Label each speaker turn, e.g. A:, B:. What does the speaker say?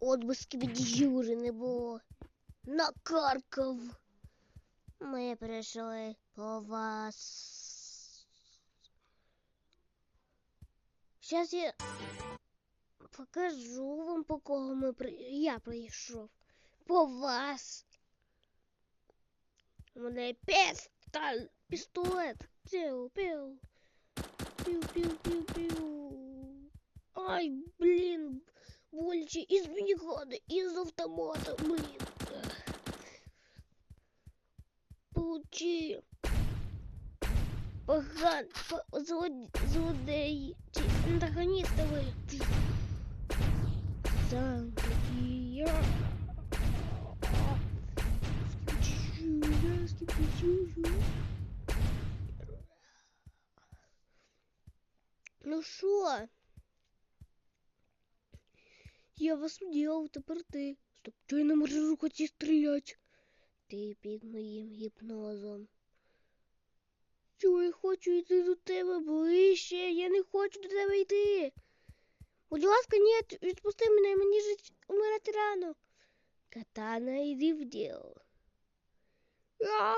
A: От би скібідюри не було. Накаркав. Ми прийшли по вас. Щас я покажу вам, по кого ми при... я прийшов. По вас. У мене пістоль, пістолет. Піу, піу. боляче із мінігони, із автомата, блін. Получи. Поган, по, злод, злодеї, ці антагоністи ви. Замкнуті я. Скіпчу, скіпчу. Ну що? Я вас удіяв, тепер ти. Стоп, чого я не можу рухати і стріляти? Ти під моїм гіпнозом. Чого я хочу йти до тебе ближче? Я не хочу до тебе йти. Будь ласка, ні, відпусти мене, мені жить умирати рано. Катана, йди в діло. А,